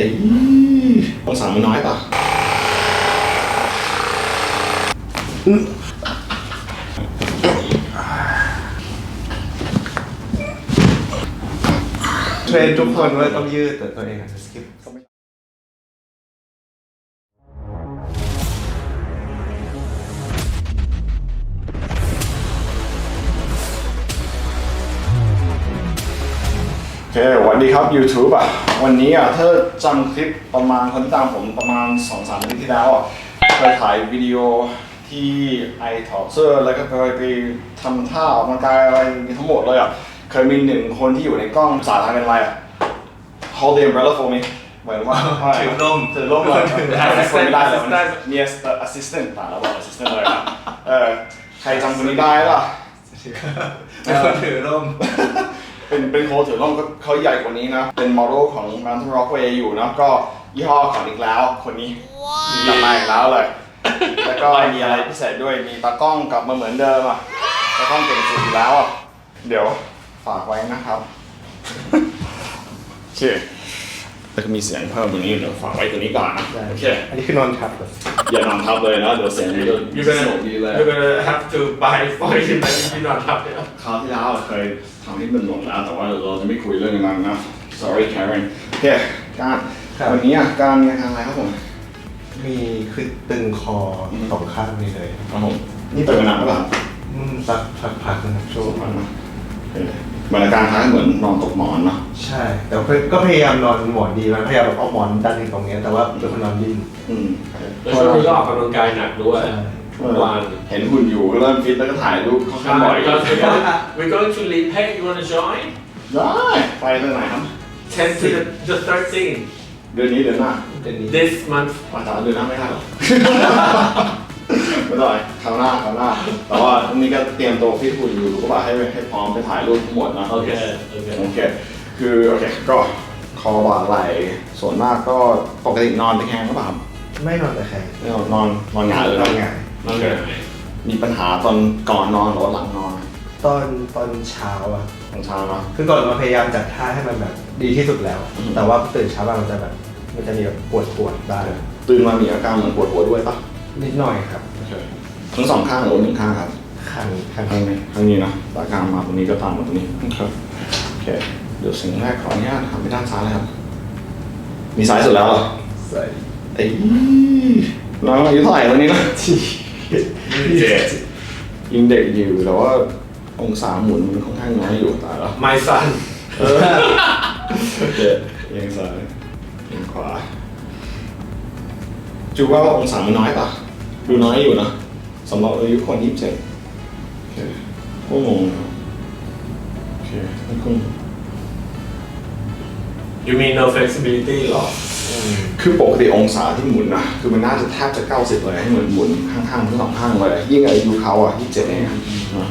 อ้ยองศามันน้อยป่ะเทรนทุกคนว่าต้องยืดแต่ตัวเองอาจจะ โอเคสวัสดีครับ YouTube อะ วันนี้อะถ้าจำคลิปประมาณคนที่ตามผมประมาณ 2-3อาทิตย์ที่แล้วอะเคยถ่ายวิดีโอที่ไอถอดเสื้อแล้วก็เคยไปทำท่าออกกำลังกายอะไรทั้งหมดเลยอะ เคยมีหนึ่งคนที่อยู่ในกล้องภาษาไทยเป็นอะไรอะ hold the umbrella for me เหมือนว่าถือร่มถือร่มเลยถือคนไม่ได้เลย assistant มี assistant ป่ะแล้วบอก assistant เลยนะเออใครจำคนนี้ได้ป่ะเป็นคนถือร่ม เป็นเป็นโคถือร่มก็เขาใหญ่กว่านี้นะ เป็นโมเดลของ Mountain Rockway อยู่นะก็ยี่ห้อของอีกแล้ว คนนี้กลับมาอีกแล้วเลย แล้วก็มีอะไรพิเศษด้วยมีตากล้องกลับมาเหมือนเดิมอะตากล้องเก่งสุดอยู่แล้วอะเดี๋ยวฝากไว้นะครับโอเค แล้วก็มีเสียงเพิ่มตรงนี้เดี๋ยวฝากไว้ตรงนี้ก่อนนะโอเค อันนี้คือนอนทับเหรออย่านอนทับเลยนะเดี๋ยวเสียงมันจะ You're ส gonna นุกดีเลย you're gonna have to buy for him like if you not have it. คราวที่แล้วอะเคยทำให้มันหมดแล้วแต่ว่าเราจะไม่คุยเรื่องนั้นนะ sorry Karen โอเคการวันนี้อะการมีอาการอะไรครับผมมีคือตึงคอสองข้างนี่เลย ครับผมนี่เป็นมานานหรือเปล่าอืมสักสักพักนะครับช่วงประมาณ นะโอเคเหมือนอาการคล้ายเหมือนนอนตกหมอนเนาะใช่ แต่ก็ก็พยายามนอนหมอนดีนะพยายามแบบเอาหมอนดันถึงตรงเนี้ยแต่ว่าเป็นคนนอนดิ้นอืมแล้วช่วงนี้ก็ออกกำลังกายหนักด้วยทุกวันเห็นหุ่นอยู่เริ่มฟิตแล้วก็ถ่ายรูปค่อนข้างบ่อย because we're going, we're going to Leap Hey, you wanna join? ได้ไปเรื่องไหนครับ 10 to the, the 13เดือนนี้เดือนหน้า เดี๋ยวนี้ this month. ว่าแต่เดือนหน้าไม่ได้หรอ ไม่ได้คราวหน้าคราวหน้า แต่ว่าตรงนี้ก็เตรียมตัวฟิตหุ่นอยู่ก็ว่าให้ให้พร้อมไปถ่ายรูปทั้งหมดนะ Okay, okay. โอเค คือโอเคก็คอบ่าไหล่ส่วนมากก็ปกตินอนตะแคงหรือเปล่าครับไม่นอนแต่แข็งไม่นอนนอนนอนหงายเลยนอนหนะงายโอเคมีปัญหาตอนก่อนนอนหรือว่าหลังนอนตอนตอนเช้าอะตอนเช้าเนาะคือก่อนเราพยายามจัดท่าให้มันแบบดีที่สุดแล้วอืมแต่ว่าตื่นเช้ามามันจะแบบมันจะมีแบบปวดปวดบ้างตื่นมามีอาการเหมือนปวดหัวด้วยปะ นิดหน่อยครับโอเคทั้งสองข้างหรือว่าหนึ่งข้างครับ ข้างข้างข้างนี้ข้างนี้นะตากลางมาตรงนี้ก็ตามมาตรงนี้โอเคโอเคเดี๋ยวสิ่งแรกขออนุญาตทำไปด้านซ้ายเลยครับ มีซ้ายสุดแล้วเหรอใส่เอ้ยน้องอายุเท่าไหร่แล้วนี่นะเจ็ดยังเด็กอยู่แต่ว่าองศาหมุนมันค่อนข้างน้อยอยู่ตายแล้ว My son. เออโอเคเอียงซ้ายเอียงขวา จูว่าองศามันน้อยปะดูน้อยอยู่นะสำหรับอายุคนยี่สิบเจ็ดโอเคก็งงนะโอเคไม่คุ้ม You mean no flexibility หรอคือปกติองศาที่หมุนนะคือมันน่าจะแทบจะ90เลยให้เหมือนหมุนข้างๆทั้งสองข้างเลยยิ่งอายุเขาอะยี่สิบเจ็ดเองอะนะ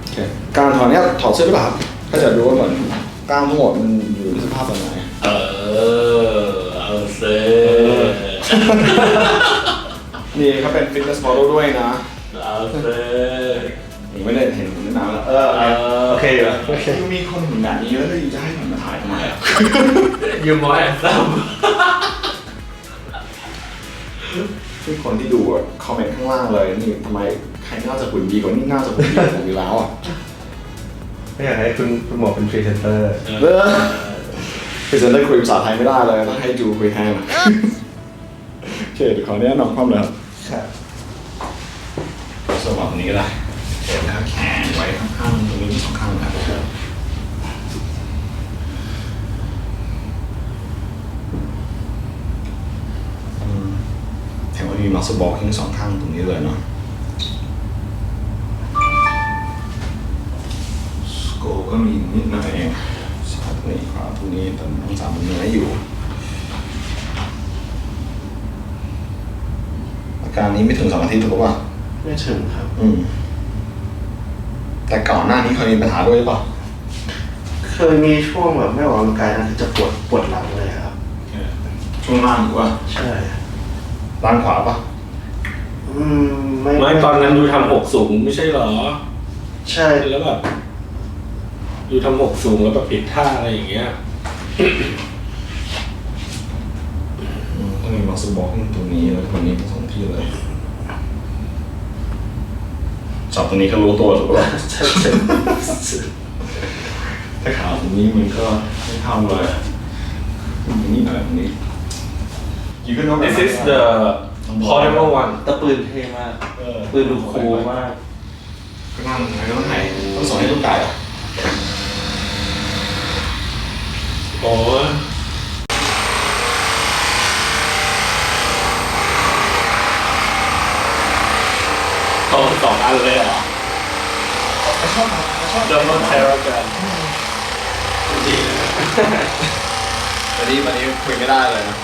โอเคการถอดเนี้ยถอดเสื้อหรือเปล่าครับถ้าจะดูว่าเหมือนกล้ามทั้งหมดมันอยู่ในสภาพแบบไหน เออ เอาเซ่ นี่เขาเป็นฟิตเนสโมเดลด้วยนะเอาเซ่ผมไม่ได้เห็นผมนานแล้วเออเออโอเคเหรอโอเคคือมีคนเห็นแบบนี้แล้วก็จะให้ผมมาถ่ายทำไมอะ You more handsome คือคนที่ดูอะคอมเมนต์ข้างล่างเลยนี่ทำไมใครน่าจะหุ่นดีกว่านี่น่าจะหุ่นดีกว่าผมอยู่แล้วอะไม่อยากให้คุณคุณหมอเป็นพรีเซนเตอร์เออคือจะได้คุยภาษาไทยไม่ได้เลยต้องให้จูคุยแทนอะโอ เคเดี๋ยวขอแนะนำความเลยครับครับสมองตรงนี้ก็ได้เก็บแล้วแขนไว้ข้างๆตรงนี้มีสองข้างนะครับอืมแถวนี้มัสบอกทั้งสองข้างตรงนี้เลยเนาะ สโกก็มีนิดหน่อยเองซ้ายตรงนี้ขวาตรงนี้แต่องศามันเหนืออยู่ อาการนี้ไม่ถึงสองอาทิตย์ถูกป่ะไม่ถึงครับ อืม แต่ก่อนหน้านี้เคยมีปัญหาด้วยหรือเปล่าเคยมีช่วงแบบไม่ออกกำลังกายนะที่จะปวดปวดหลังเลยครับ ช่วงล่างหรือว่าใช่ล่างขวาปะอืมไม่ไม่ตอนนั้นดูทำหกสูงไม่ใช่เหรอ ใช่แล้วแบบดูทำหกสูงแล้วแบบผิดท่าอะไรอย่างเงี้ยมาซื้อบล็อกตรงนี้แล้วตรงนี้ส องที่เลยจับตรงนี้ก็รู้ตัวถูกป่ะถ้าขาวตรงนี้มันก็ไม่เท่าเลยตรงนี้อะไรตรงนี้ยืนขึ้นเข้าไป This is the portable one แตะปืนเท่มากเออปืนดูคูลมากก็นั่งไหนก็ต้องไหนต้องส่งให้ลูกไก่อะโอ้ ยโตสองอันเลยเหรอชอบชอบเดิมต้องใช้รักันจริงๆนะวันนี้วันนี้คุยไม่ได้เลยนะ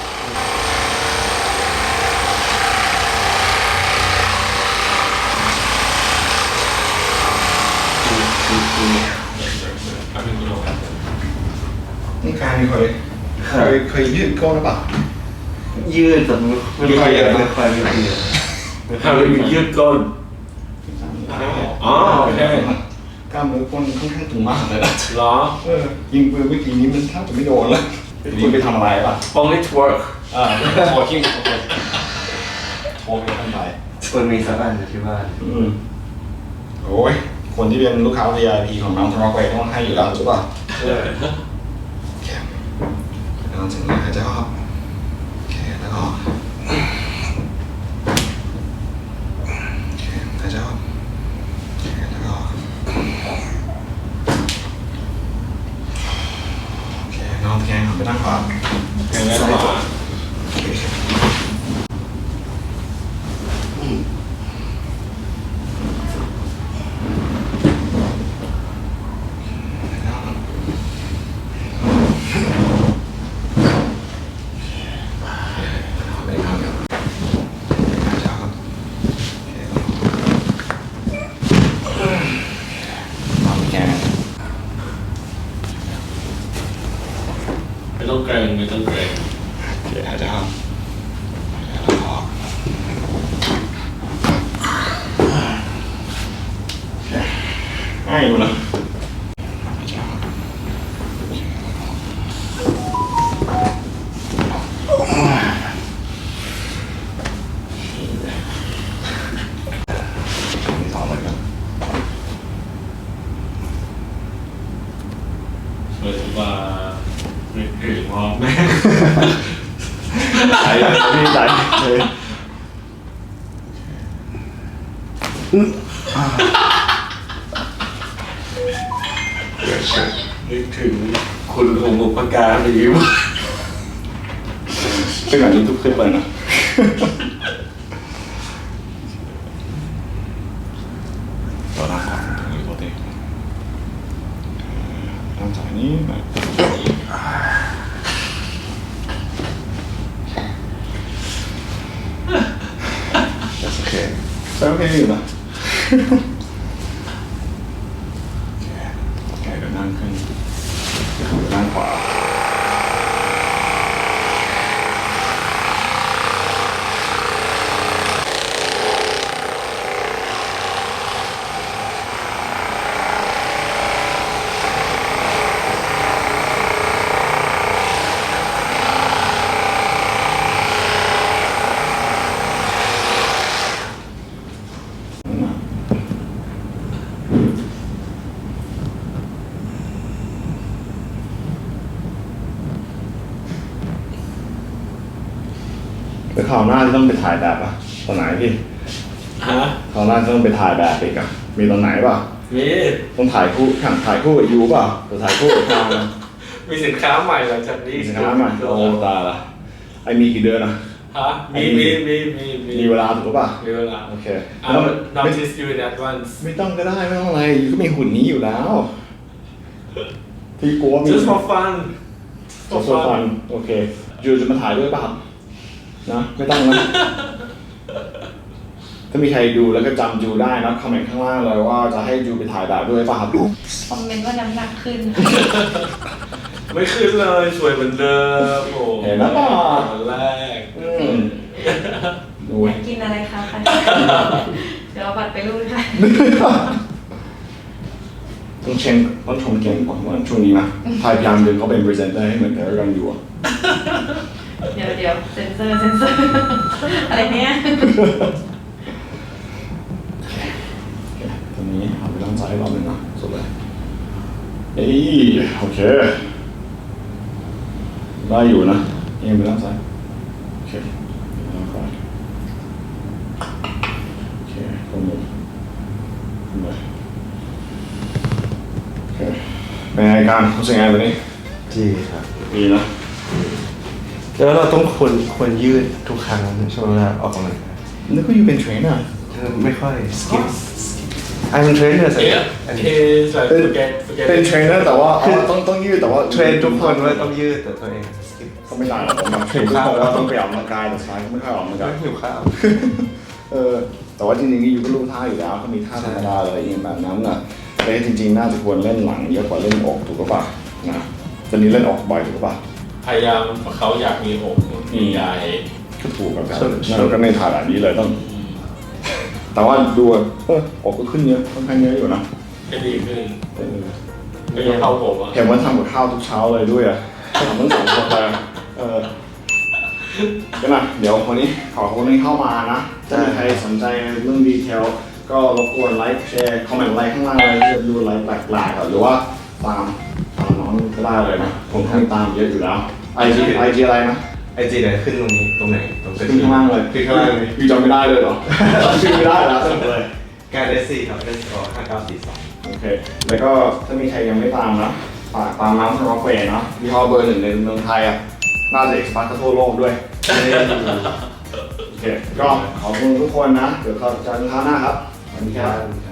อันนี้กูโดนนี่การเคยเคยเคยยืดก้นหรือเปล่ายืดแต่ไม่ค่อยไม่ค่อยไม่ค่อยยืดทำให้มียืดก้น อ๋อโอเคกล้ามเนื้อก้นค่อนข้างตึงมากเลยนะเหรอเออยิงปืนเมื่อกี้นี้มันแทบจะไม่โดนเลยคุณไปทำอะไรป่ะ only to work อ่าโทรคิงโอเคโทรไปข้างในปืนมีสักอันอยู่ที่บ้านอืมโอ้ยคนที่เป็นลูกค้า VIP ของน้องทรอกเวต้องให้อยู่แล้วใช่ป่ะ เออ โอเคแล้วถึงนี้หายใจเข้าโอเค แล้วก็โอเคหายใจเข้าโอเค แล้วก็โอเคนอนตะแคงหันไปด้านขวา แค่นั้นขวา โอเคเอาไปข้างเดียวหายใจเข้าโอเคนอนตะแคง ไม่ต้องเกรงไม่ต้องเกรงโอเคห ถึงพร้อมแม่ไหลพี่ไหลเลยนึกถึงคุณองค์บุปการหรือเป็นแบบนี้ทุกคลิปเลยนะต่อหน้าก่อนตรงนี้ปกติตั้งใจนี้หน่อยโอเคใช่โอเคอยู่นะโอเคโอเคเดี๋ยวนั่งขึ้นเดี๋ยวนั่งขวา เดี๋ยวคราวหน้าจะต้องไปถ่ายแบบอะตอนไหนพี่ฮะคราวหน้าจะต้องไปถ่ายแบบอีกอะมีตอนไหนป่ะมีต้องถ่ายคู่แข่งถ่ายคู่กับยูป่ะหรือถ่ายคู่กับทางมีสินค้าใหม่หลังจากนี้สินค้าใหม่โอ้ตายละไอมีกี่เดือนอะฮะมีมีมีมีมีมีเวลาถูกป่ะมีเวลาโอเคอ่าแล้ว notice you in advance ไม่ต้องก็ได้ไม่ต้องอะไรยูก็มีหุ่นนี้อยู่แล้วที่กลัวมี just for fun โซฟันโอเคยูจะมาถ่ายด้วยป่ะครับ นะไม่ต้องนะถ้ามีใครดูแล้วก็จำจูได้นะคอมเมนต์ข้างล่างเลยว่าจะให้จูไปถ่ายแบบด้วยป่ะครับคอมเมนต์ว่าน้ำหนักขึ้น ไม่ขึ้นเลยสวยเหมือนเดิมโอ้เห็นแล้วป่ะตอนแรกอืมดูอยากกินอะไรคะคะเดี๋ยวเอาบัตรไปรูดค่ะต้องเชงต้องชมเก่งกว่าเหมือนช่วงนี้นะพยายามดึงเขาเป็นพรีเซนเตอร์ให้เหมือนเดิมกันอยู่อะ เดี๋ยวเดี๋ยวเซนเซอร์เซนเซอร์อะไรเนี้ยตรงนี้เอาไปด้านซ้ายรอบหนึ่งนะสุดเลยเอ้ยโอเค ได้อยู่นะเอียงไปด้านซ้ายโอเคด้านขวาโอเคตรงมือขึ้นไปโอเคเป็นไงการรู้สึกไงวันนี้ดีครับดีนะ แล้วเราต้องควรควรยืดทุกครั้งใช่ไหมเวลาออกกำลังกายนึกว่าอยู่เป็นเทรนเนอร์เออไม่ค่อยสกิปไอ้มันเทรนเนอร์สิ Yeah, อันนี้ it's like เป็น forget forget เป็นเทรนเนอร์แต่ว่าเอาต้องต้องยืดแต่ว่าเทรนทุกคนว่าต้องยืดแต่ตัวเองสกิปก็ไม่ได้หรอกผมแบบเทรนทุกคนว่าต้องไปออกกำลังกายแต่สุดท้ายก็ไม่ค่อยออกกำลังกายไม่หิวข้าว เออแต่ว่าจริงๆนี่อยู่ก็รู้ท่าอยู่แล้วก็มีท่าธรรมดาเลยอย่างแบบนั้นน่ะแต่จริงๆ น่าจะควรเล่นหลังเยอะกว่าเล่นอกถูกหรือเปล่านะตอนนี้เล่นอกบ่อยถูกหรือเปล่าพ ยายามเขาอยากมีอกมีใหญ่ก็ถูกกับแบบนั่นก็ในฐานะนี้เลยต้อง แต่ว่าดูอะเอออกก็ขึ้นเยอะค่อนข้างเยอะอยู่นะก็ดีขึ้นเออไม่ต้องเข้าผมอะเห็นว่าทำกับข้าวทุกเช้าเลยด้วยอะทำทั้งสองคนเลยเออก็นะเดี๋ยววันนี้ขอคนที่เข้ามานะ ถ้ามีใครสนใจเรื่องดีเทลก็รบกวนไลค์แชร์คอมเมนต์ไลค์ข้างล่างเลยจะดูไลค์แปลกๆอะหรือว่าตามตามน้องก็ได้เลยนะผมก็มีตามเยอะอยู่แล้ว ไอจีไอจีอะไรนะไอจีไหนขึ้นตรงนี้ตรงไหนตรงขึ้นข้างล่างเลยขึ้นข้างล่างเลยพี่จำไม่ได้เลยเหรอจำชื่อไม่ได้แล้วสนุกเลยการเอสซีครับเอสอห้าเก้าสี่สองโอเค แล้วก็ถ้ามีใครยังไม่ตามนะฝากตามน้ำสโนว์เฟย์นะยี่ห้อเบอร์หนึ่งในเมืองไทยอะ น่าจะเอ็กซ์พาร์ตทั่วโลกด้วย โอเค ก็ขอบคุณทุกคนนะ เดี๋ยวเราเจอกันคราวหน้าครับสวัสดีครับ